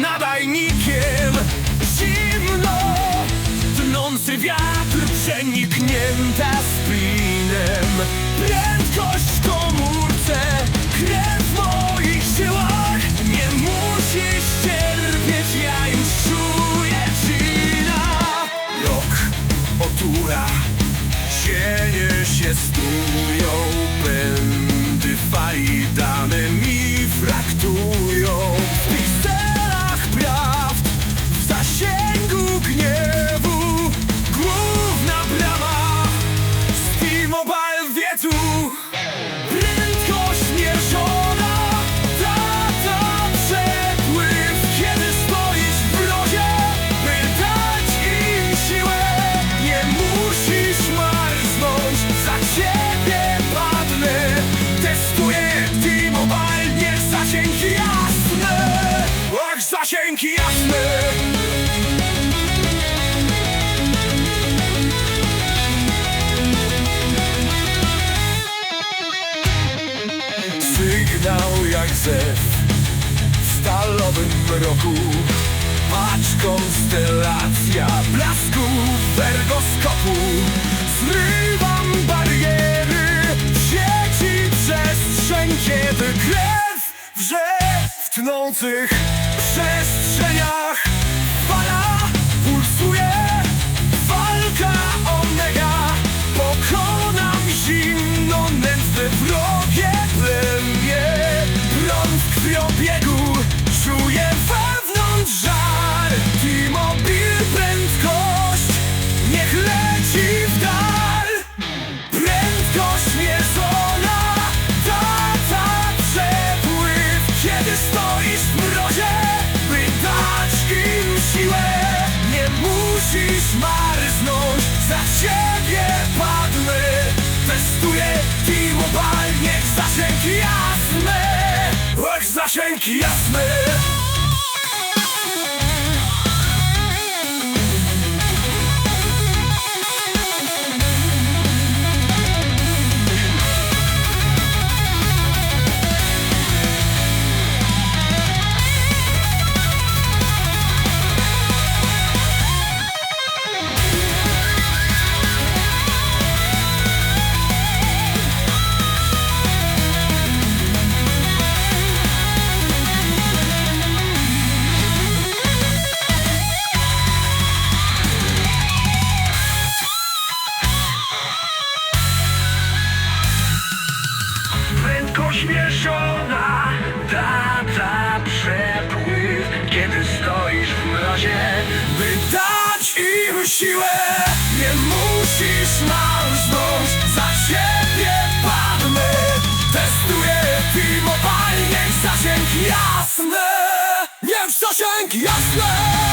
nadajnikiem Zimno, tlący wiatr przeniknięta spinem. Prędkość w komórce, krew w moich siłach. Nie musisz cierpieć, ja już czuję czyna Rok, otura, cienie się stują Pędy fali dane mi fraktury. Zasięgi jasne Ach, zasięgi jasne. Sygnał jak zew w stalowym mroku Patrz konstelacja wrze w tnących przestrzeniach Fala pulsuje, walka omega Pokonam zimno nędzne wrogie plemię. Prąd krwiobiegu stoisz w mrozie By dać im siłę. Nie musisz marznąć Za ciebie padnę. Testuję T-Mobile Niech zasięgi jasne. Jasne Prędkość mierzona, data przepływ Kiedy stoisz w mrozie, by dać im siłę Nie musisz marznąć, za ciebie padnę. Testuję T-Mobile, niech zasięg jasne Niech zasięg jasne